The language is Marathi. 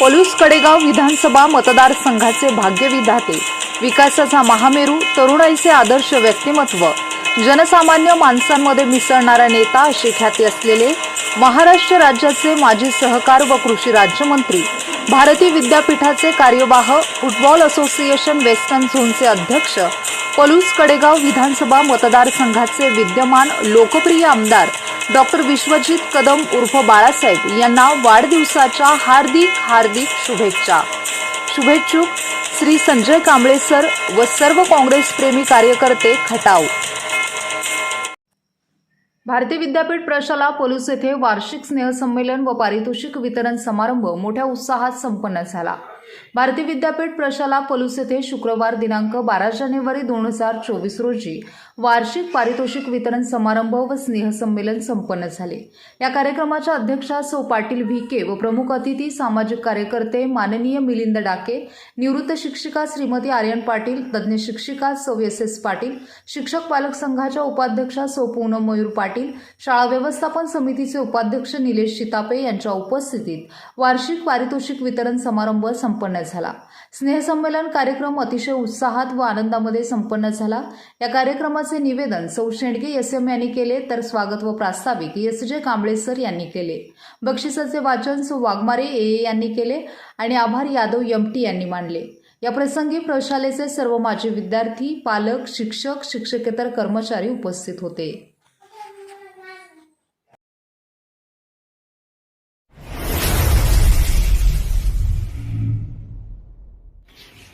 पलूस कडेगाव विधानसभा मतदारसंघाचे भाग्यविधाते विकासाचा महामेरू तरुणाईचे आदर्श व्यक्तिमत्व जनसामान्य माणसांमध्ये मिसळणारा नेता अशी ख्याती असलेले महाराष्ट्र राज्याचे माजी सहकार व कृषी राज्यमंत्री भारती विद्यापीठाचे कार्यवाह फुटबॉल असोसिएशन वेस्टर्न झोनचे अध्यक्ष पलूस कडेगाव विधानसभा मतदारसंघाचे विद्यमान लोकप्रिय आमदार डॉक्टर विश्वजित कदम उर्फ बाळासाहेब यांना वाढदिवसाच्या हार्दिक हार्दिक शुभेच्छा. शुभेच्छुक श्री संजय कांबळे सर व सर्व काँग्रेस प्रेमी कार्यकर्ते खटाव. भारतीय विद्यापीठ प्रशाला पोलीस येथे वार्षिक स्नेहसंमेलन व पारितोषिक वितरण समारंभ मोठ्या उत्साहात संपन्न झाला. भारतीय विद्यापीठ प्रशाला पलूस येथे शुक्रवार दिनांक बारा जानेवारी दोन हजार चोवीस रोजी वार्षिक पारितोषिक वितरण समारंभ व स्नेहसंमेलन संपन्न झाले. या कार्यक्रमाच्या अध्यक्षा सौ पाटील व्हीके व प्रमुख अतिथी सामाजिक कार्यकर्ते माननीय मिलिंद डाके निवृत्त शिक्षिका श्रीमती आर्यन पाटील तज्ज्ञ शिक्षिका सौ एस एस पाटील शिक्षक पालक संघाच्या उपाध्यक्षा सौ पूनम मयूर पाटील शाळा व्यवस्थापन समितीचे उपाध्यक्ष निलेश शितापे यांच्या उपस्थितीत वार्षिक पारितोषिक वितरण समारंभ संपन्न संपन्न झाला. स्नेहसंमेलन कार्यक्रम अतिशय उत्साहात व आनंदामध्ये संपन्न झाला. या कार्यक्रमाचे निवेदन सौ शेंडगे एस एम यांनी केले तर स्वागत व प्रास्ताविक एस जे कांबळे सर यांनी केले. बक्षिसाचे वाचन सौ वाघमारे ए ए यांनी केले आणि आभार यादव यमटी यांनी मांडले या प्रसंगी प्रशालेचे सर्व माजी विद्यार्थी पालक शिक्षक शिक्षकेतर कर्मचारी उपस्थित होते.